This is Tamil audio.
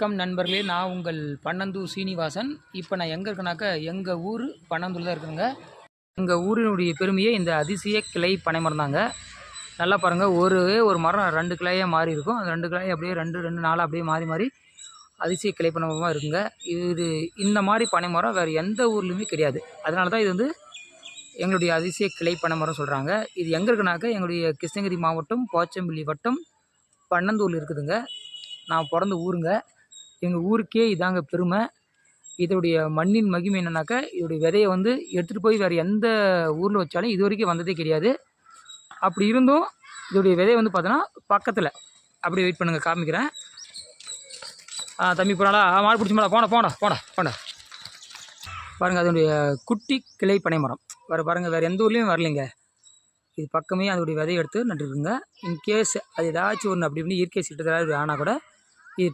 வணக்கம் நண்பர்களே. நான் உங்கள் பன்னந்தூர் சீனிவாசன். இப்போ நான் எங்கே இருக்கேனாக்கா எங்கள் ஊர் பன்னந்தூர் தான் இருக்குங்க எங்கள் ஊரினுடைய பெருமையே இந்த அதிசய கிளை பனைமரம் தாங்க நல்லா பாருங்கள் ஒரு ஒரு மரம் ரெண்டு கிளையாக மாறி இருக்கும். அந்த ரெண்டு கிளையை அப்படியே ரெண்டு ரெண்டு நாளாக அப்படியே மாறி மாறி அதிசய கிளை பனைமரமாக இருக்குங்க. இது இந்த மாதிரி பனைமரம் வேறு எந்த ஊர்லேயுமே கிடையாது. அதனால தான் இது வந்து எங்களுடைய அதிசய கிளை பனைமரம் சொல்கிறாங்க இது எங்கே இருக்குனாக்கா எங்களுடைய கிருஷ்ணகிரி மாவட்டம் போச்சம்பள்ளி வட்டம் பன்னந்தூரில் இருக்குதுங்க. நான் பிறந்த ஊருங்க. எங்கள் ஊருக்கே இதாங்க பெருமை. இதோடைய மண்ணின் மகிமை என்னன்னாக்கா இதோடைய விதையை வந்து எடுத்துகிட்டு போய் வேறு எந்த ஊரில் வச்சாலும் இது வரைக்கும் வந்ததே கிடையாது. அப்படி இருந்தும் இதோடைய விதையை வந்து பார்த்தோன்னா பக்கத்தில். அப்படி வெயிட் பண்ணுங்கள் காமிக்கிறேன். ஆ தம்பி போனாலா ஆ மாடு பிடிச்சி மேலே போன போட போட போட. பாருங்கள் அதனுடைய குட்டி கிளை பனை மரம் வேறு பாருங்கள் வேறு எந்த ஊர்லேயும் வரலைங்க. இது பக்கமே அதோடைய விதையை எடுத்து நட்டுருக்குங்க. இன்கேஸ் அது ஏதாச்சும் ஒன்று அப்படி இப்படி இயற்கை சீட்டத்தில் ஆனால் கூட இது